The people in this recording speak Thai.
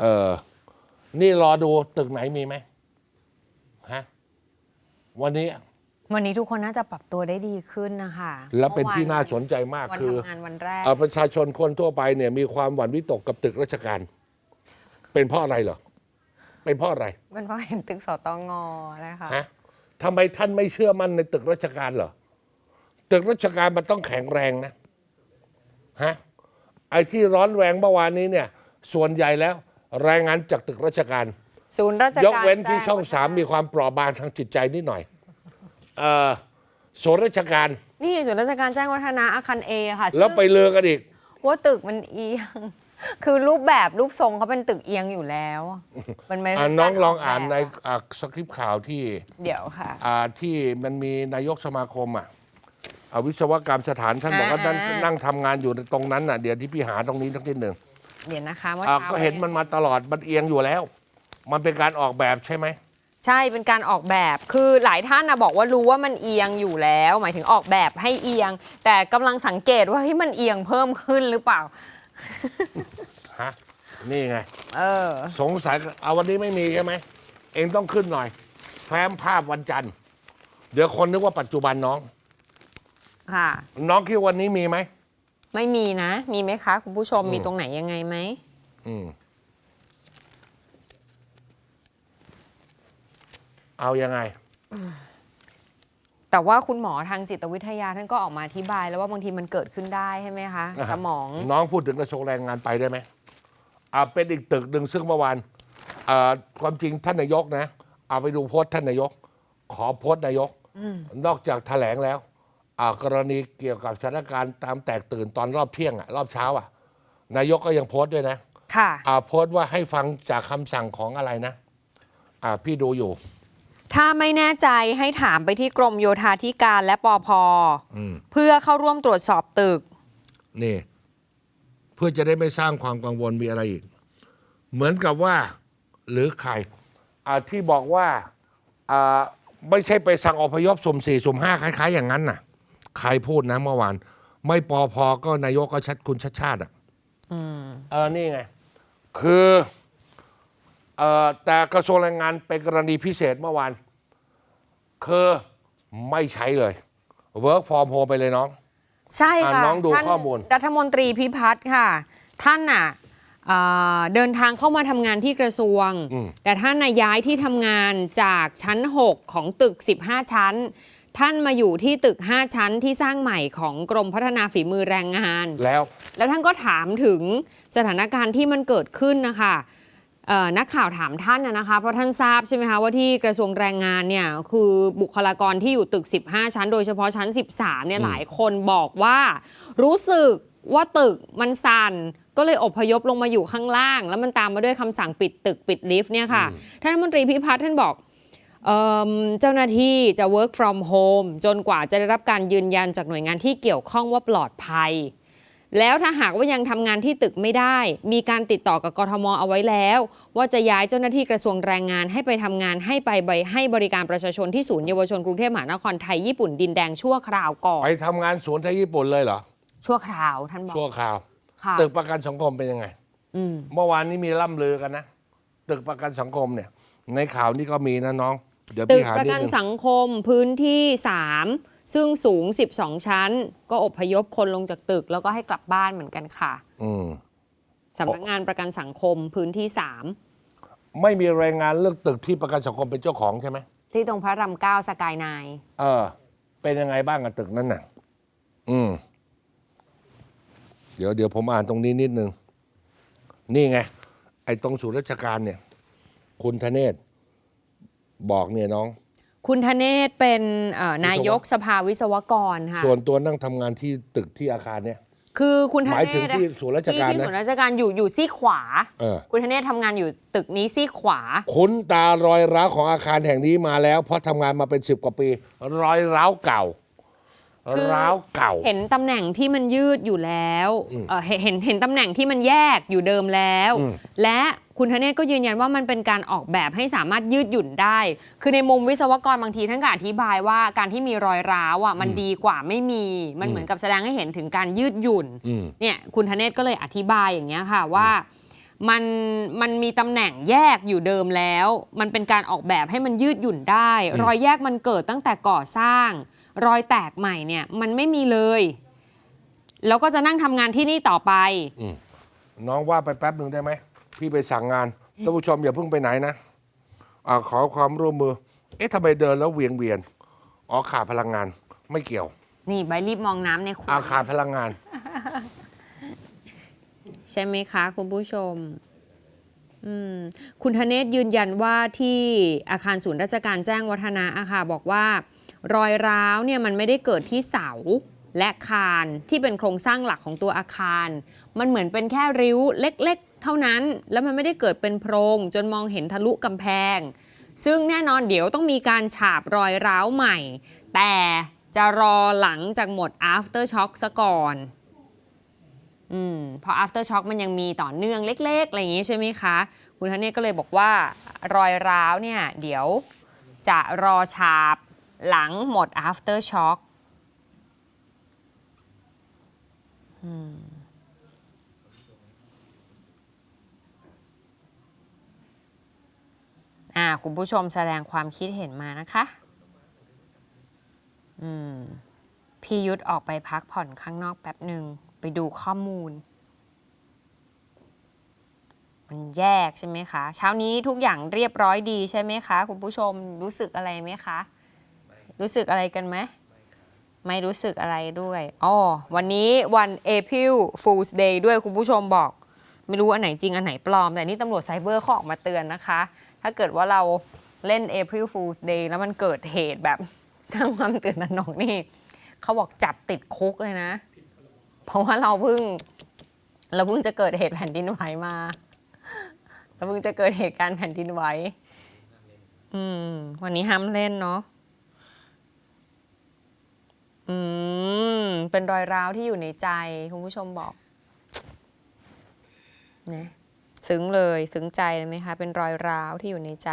เออ นี่รอดูตึกไหนมีไหมฮะวันนี้วันนี้ทุกคนน่าจะปรับตัวได้ดีขึ้นนะคะแล้วเป็นที่น่าสนใจมากวันคือทำงานวันแรกเอ่อประชาชนคนทั่วไปเนี่ยมีความหวั่นวิตกกับตึกราชการ เป็นเพราะอะไรเหรอเป็นเพราะอะไรเป็นเพราะเห็นตึกสตงนะคะฮะทำไมท่านไม่เชื่อมั่นในตึกราชการเหรอตึกราชการมันต้องแข็งแรงนะฮะไอ้ที่ร้อนแรงเมื่อวานนี้เนี่ย ส่วนใหญ่แล้ว รายงานจากตึกราชการ ศูนย์ราชการยกเว้นที่แจ้ช่องสามมีความเปราะบางทางจิตใจนิดหน่อยเอ่อส่วนราชการ นี่ศูนย์ราชการแจ้งวัฒนะอาคารเอค่ะซึ่งแล้วไปเลือกันอีก ว่าตึกมันเอียง คือรูปแบบรูปทรงเขาเป็นตึกเอียงอยู่แล้ว มันไม่ได้อะน้องการลองอ่านแบบในอะสคริปต์ข่าวที่เดี๋ยวค่ะ อ่าที่มันมีนายกสมาคมอะอะวิศวกรรมสถานท่านบอกว่าอ่านั่งนั่งทำงานอยู่ตรงนั้นน่ะเดี๋ยวที่พี่หาตรงนี้ทักนิดหนึ่ง เดี๋ยวนะคะเมื่ออะเช้าก็เห็นมันมาตลอดมันเอียงอยู่แล้ว มันเป็นการออกแบบใช่ไหม ใช่เป็นการออกแบบคือหลายท่านนะบอกว่ารู้ว่ามันเอียงอยู่แล้ว หมายถึงออกแบบให้เอียง แต่กำลังสังเกตว่าเฮ้ยมันเอียงเพิ่มขึ้นหรือเปล่า ฮะ นี่ไง เออ สงสัยเอาวันนี้ไม่มีใช่ไหม เองต้องขึ้นหน่อย แฟ้มภาพวันจันทร์ เดี๋ยวคนนึกว่าปัจจุบันน้อง ค่ะ น้องคิดวันนี้มีไหม ไม่มีนะ มีไหมคะ คุณผู้ชมอืมมีตรงไหนยังไงไหมอืมเอายังไง แต่ว่าคุณหมอทางจิตวิทยาท่านก็ออกมาอธิบาย แล้วว่าบางทีมันเกิดขึ้นได้ใช่ไหมคะอ่าฮะสมอง น้องพูดถึงกระทรวงแรงงานไปได้ไหมอ่าเป็นอีกตึกหนึ่งซึ่งเมื่อวานอ่าความจริงท่านนายกนะ เอาไปดูโพสต์ท่านนายก ขอโพสต์นายก นอกจากแถลงแล้วอ่า กรณีเกี่ยวกับสถานการณ์ตามแตกตื่นตอนรอบเที่ยงอะรอบเช้าอะนายกก็ยังโพสต์ด้วยนะค่ะอ่าโพสต์ว่าให้ฟังจากคำสั่งของอะไรนะอ่าพี่ดูอยู่ ถ้าไม่แน่ใจให้ถามไปที่กรมโยธาธิการและปอพอืม เพื่อเข้าร่วมตรวจสอบตึก นี่ เพื่อจะได้ไม่สร้างความกังวลมีอะไรอีก เหมือนกับว่า หรือใครอ่าที่บอกว่าอ่าไม่ใช่ไปสั่งอพยพสุ่มสี่สุ่มห้าคล้าย ๆ อย่างนั้นน่ะ ใครพูดนะเมื่อวาน ไม่ปอพอก็นายกก็ชัดคุณชัดชาติอะเออนี่ไง คือเอ่อแต่กระทรวงแรงงานเป็นกรณีพิเศษเมื่อวาน คือไม่ใช้เลย work from home ไปเลยน้อง ใช่ค่ะอะน้องดูท่านข้อมูล รัฐมนตรีพิพัฒน์ค่ะ ท่านน่ะเอ่อเดินทางเข้ามาทำงานที่กระทรวงอืมแต่ท่านน่ะย้ายที่ทำงานจากชั้น 6 ของตึก 15 ชั้น ท่านมาอยู่ที่ตึก 5 ชั้นที่สร้างใหม่ของกรมพัฒนาฝีมือแรงงาน แล้ว แล้วท่านก็ถามถึงสถานการณ์ที่มันเกิดขึ้นนะคะเอ่อนักข่าวถามท่านนะนะคะเพราะท่านทราบใช่ไหมคะว่าที่กระทรวงแรงงานเนี่ยคือบุคลากรที่อยู่ตึก 15 ชั้น โดยเฉพาะชั้น 13เนี่ยอืมหลายคนบอกว่า รู้สึกว่าตึกมันสั่นก็เลยอพยพลงมาอยู่ข้างล่าง แล้วมันตามมาด้วยคำสั่งปิดตึกปิดลิฟต์เนี่ยค่ะท่านรัฐมนตรีพิพัฒน์ท่านบอกเอิ่ม เจ้าหน้าที่จะ work from home จนกว่าจะได้รับการยืนยันจากหน่วยงานที่เกี่ยวข้องว่าปลอดภัย แล้วถ้าหากว่ายังทำงานที่ตึกไม่ได้ มีการติดต่อกับกทมเอาไว้แล้ว ว่าจะย้ายเจ้าหน้าที่กระทรวงแรงงานให้ไปทำงานให้ไปใบให้บริการประชาชนที่ศูนย์เยาวชนกรุงเทพมหานครไทยญี่ปุ่นดินแดงชั่วคราวก่อนไปทำงานสวนที่ญี่ปุ่นเลยเหรอชั่วคราวท่านบอกชั่วคราวค่ะตึกประกันสังคมเป็นยังไงอืมเมื่อวานนี้มีล่ำลือกันนะ ตึกประกันสังคมเนี่ย ในข่าวนี้ก็มีนะน้อง เดี๋ยวตึพี่กหาประนิดกันนึงสังคมพื้นที่ 3 ซึ่งสูง 12 ชั้น ก็อพยพคนลงจากตึกแล้วก็ให้กลับบ้านเหมือนกันค่ะอืม สำนักงานประกันสังคมพื้นที่ไม่มีรายงานเรื่องตึกที่ประกันสังคมเป็นเจ้าของใช่ไหม3ที่ตรงพระรามเก้าสกายไนน์เออ เป็นยังไงบ้างกับตึกนั้นน่ะ อืม เดี๋ยวเดี๋ยวผมอ่านตรงนี้นิดนึง นี่ไง ไอ้ตรงศูนย์ราชการเนี่ย คุณธเนศ บอกเนี่ยน้อง คุณธเนศเป็นเอ่อวิศวะนายกสภาวิศวกรค่ะ ส่วนตัวนั่งทำงานที่ตึกที่อาคารเนี่ย คือคุณธหมายเนถึงศที่ศูนย์ราชการที่ที่นะศูนย์ราชการอยู่อยู่ซี่ขวา เออ คุณธเนศทำงานอยู่ตึกนี้ซี่ขวา คุ้นตารอยร้าวของอาคารแห่งนี้มาแล้ว เพราะทำงานมาเป็นสิบกว่าปี รอยร้าวเก่า คือ ร้าวเก่า เห็นตำแหน่งที่มันยืดอยู่แล้วเอ่อเห็นเห็นเห็นตำแหน่งที่มันแยกอยู่เดิมแล้วอืมและ คุณธเนศก็ยืนยันว่ามันเป็นการออกแบบให้สามารถยืดหยุ่นได้ คือในมุมวิศวกรบางทีท่านก็อธิบายว่าการที่มีรอยร้าวอะมันดีกว่าไม่มี มันเหมือนกับแสดงให้เห็นถึงการยืดหยุ่นอืมเนี่ยคุณธเนศก็เลยอธิบายอย่างเงี้ยค่ะว่ามันมันมีตำแหน่งแยกอยู่เดิมแล้ว มันเป็นการออกแบบให้มันยืดหยุ่นได้ รอยแยกมันเกิดตั้งแต่ก่อสร้าง รอยแตกใหม่เนี่ยมันไม่มีเลย แล้วก็จะนั่งทำงานที่นี่ต่อไป น้องว่าไปแป๊บหนึ่งได้ไหม พี่ไปสั่งงานท่านผู้ชมอย่าเพิ่งไปไหนนะอาขอความร่วมมือ เอ๊ะทำไมเดินแล้วเวียงเวียน อ๋อขาดพลังงานไม่เกี่ยว นี่ใบรีบมองน้ำในขวอาดขาดพลังงาน ใช่ไหมคะคุณผู้ชม อืม คุณธเนศยืนยันว่าที่อาคารศูนย์ราชการแจ้งวัฒนะอะค่ะบอกว่า รอยร้าวเนี่ยมันไม่ได้เกิดที่เสาและคานที่เป็นโครงสร้างหลักของตัวอาคาร มันเหมือนเป็นแค่ริ้วเล็กๆ เท่านั้น แล้วมันไม่ได้เกิดเป็นโพรงจนมองเห็นทะลุกำแพง ซึ่งแน่นอนเดี๋ยวต้องมีการฉาบรอยร้าวใหม่ แต่จะรอหลังจากหมด after shock ซะก่อนอืมเพอ after shock มันยังมีต่อเนื่องเล็ก ๆ อะไรอย่างงี้ใช่ไหมคะ คุณธเนศก็เลยบอกว่ารอยร้าวเนี่ย เดี๋ยวจะรอฉาบหลังหมด after shock อืมอ่า คุณผู้ชมแสดงความคิดเห็นมานะคะอืมพี่ยุทธออกไปพักผ่อนข้างนอกแป๊บหนึ่งไปดูข้อมูล มันแยกใช่ไหมคะ เช้านี้ทุกอย่างเรียบร้อยดีใช่ไหมคะ คุณผู้ชมรู้สึกอะไรไหมคะ รู้สึกอะไรกันไหม ไม่รู้สึกอะไรด้วยอ๋อวันนี้วัน April Fool's Day ด้วยคุณผู้ชมบอก ไม่รู้อันไหนจริงอันไหนปลอม แต่นี่ตำรวจไซเบอร์เขาออกมาเตือนนะคะ ถ้าเกิดว่าเราเล่น April Fool's Day แล้วมันเกิดเหตุแบบสร้างความตื่นตระหนกนี่เขาบอกจับติดคุกเลยนะ เพราะว่าเราเพิ่ง เราเพิ่งจะเกิดเหตุแผ่นดินไหวมาเราเพิ่งจะเกิดเหตุการณ์แผ่นดินไหวอืม วันนี้ห้ามเล่นเนาะอืม เป็นรอยร้าวที่อยู่ในใจ คุณผู้ชมบอกนะ ซึ้งเลย ซึ้งใจเลยไหมคะ เป็นรอยร้าวที่อยู่ในใจ